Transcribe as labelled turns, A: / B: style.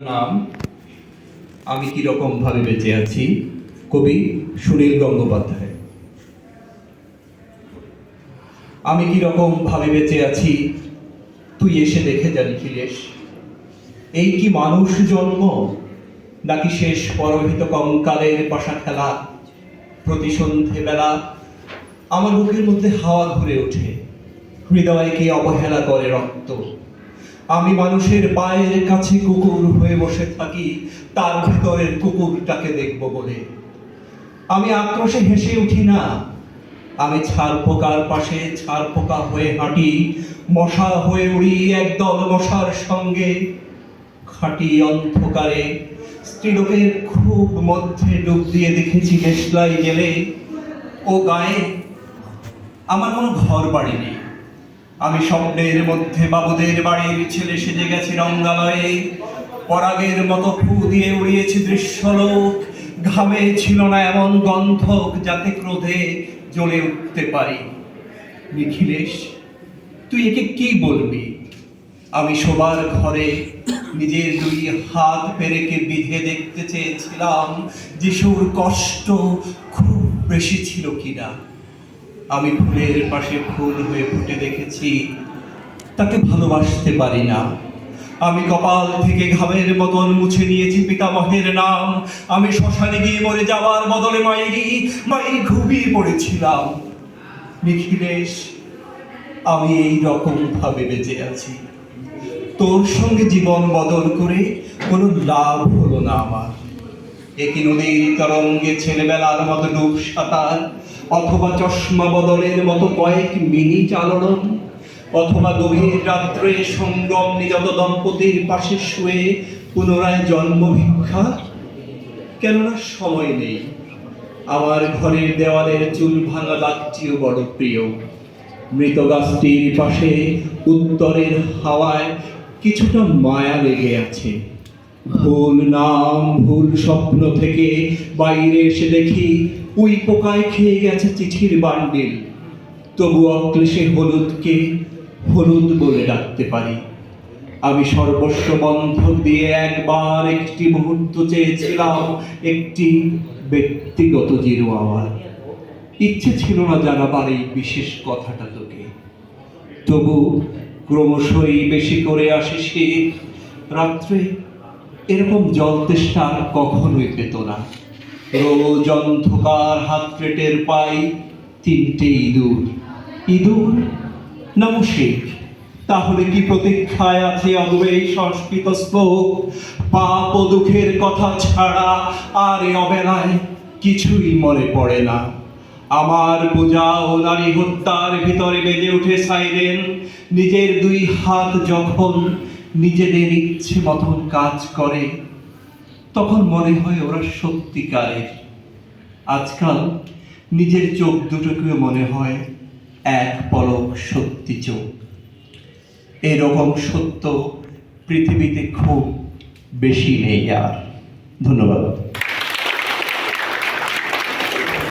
A: নাম। আমি কি রকম ভাবে বেঁচে আছি? কবি সুনীল গঙ্গোপাধ্যায়। আমি কি রকম ভাবে বেঁচে আছি? তুই এসে দেখে নিখিলেশ। এই কি মানুষ জন্ম? নাকি শেষ পরহিত কঙ্কালের পাশা খেলা? প্রতি সন্ধে বেলা আমার বুকের মধ্যে হাওয়া ঘুরে ওঠে। হৃদয়কে অবহেলা করে রক্ত। আমি মানুষের পায়ের কাছে কুকুর হয়ে বসে থাকি, তার ভেতরের কুকুরটাকে দেখব বলে। আমি আক্রোশে হেসে উঠি না। আমি ছাড় পোকার পাশে ছাড় পোকা হয়ে হাঁটি, মশা হয়ে উড়ি একদল মশার সঙ্গে। খাঁটি অন্ধকারে স্ত্রীলোকের খুব মধ্যে ডুব দিয়ে দেখেছি দেশলাই গেলে। ও গায়ে আমার কোনো ঘর বাড়ি নেই। আমি স্বপ্নের মধ্যে বাবুদের বাড়ির ছেলে সেজে গেছি রঙ্গালয়ে। পরাগের মতো ফু দিয়ে উড়িয়েছি দৃশ্যলোক। ঘামে ছিল না এমন গন্ধক যাতে ক্রোধে জ্বলে উঠতে পারি। নিখিলেশ, তুই একে কি বলবি? আমি শোবার ঘরে নিজের দুই হাত পেরেকে বিধে দেখতে চেয়েছিলাম। যিশুর কষ্ট খুব বেশি ছিল কিনা? আমি ফুলের পাশে ফুল হয়ে ফুটে দেখেছি, তাকে ভালোবাসতে পারি না। আমি কপাল থেকে ঘামের মতন মুছে নিয়েছি পিতামহের নাম। আমি শ্মশানে গিয়ে মরে যাওয়ার বদলে মায়েরই মায়ের ঘুমিয়ে পড়েছিলাম। নিখিলেশ, আমি এই রকম ভাবে বেঁচে আছি। তোর সঙ্গে জীবন বদল করে কোনো লাভ হলো না আমার। একই নদীর তরঙ্গে ছেলেবেলার মতো ডুব সাঁতার, অথবা চশমা বদলের মতো কয়েক মিনিট আলোড়ন অথবা গভীর রাত্রে সঙ্গম নিযত দম্পতির পাশে শুয়ে পুনরায় জন্ম ভিক্ষা। কেননা সময় নেই। আমার ঘরের দেওয়ালের চুল ভাঙা দাগটিও বড় প্রিয়। মৃত গাছটির পাশে উত্তরের হাওয়ায় কিছুটা মায়া লেগে আছে। ভুল নাম, ভুল স্বপ্ন থেকে বাইরে এসে দেখি উই পোকায় খেয়ে গেছে চিঠির বান্ডিল। তবু অক্লেশে হলুদকে হলুদ বলে ডাকতে পারি। আমি সর্বস্ব বন্ধক দিয়ে একবার একটি মুহূর্ত চেয়েছিলাম, একটি ব্যক্তিগত জিরো আমার ইচ্ছে ছিল না জানাবার এই বিশেষ কথাটা তোকে। তবু ক্রমশই বেশি করে আসে সে রাত্রে এরকম জল তেষ্টা কখনোই পেত না। রোজ অন্ধকার হাত পেটের পাই তিনটে ইঁদুর। ইঁদুর? না মুশিক। তাহলে কি প্রতীক্ষায় আছে অদূরে এই সংস্কৃত শ্লোক পাপ ও দুঃখের কথা ছাড়া আর এ অবেলায় কিছুই মনে পড়ে না। আমার পূজা ও নারী হত্যার ভিতরে বেজে উঠে সাইরেন। নিজের দুই হাত যখন নিজেদের ইচ্ছে মতন কাজ করে, তখন মনে হয় ওরা সত্যিকারের। আজকাল নিজের চোখ দুটোকে মনে হয় এক পলক সত্যি চোখ। এরকম সত্য পৃথিবীতে খুব বেশি নেই আর। ধন্যবাদ।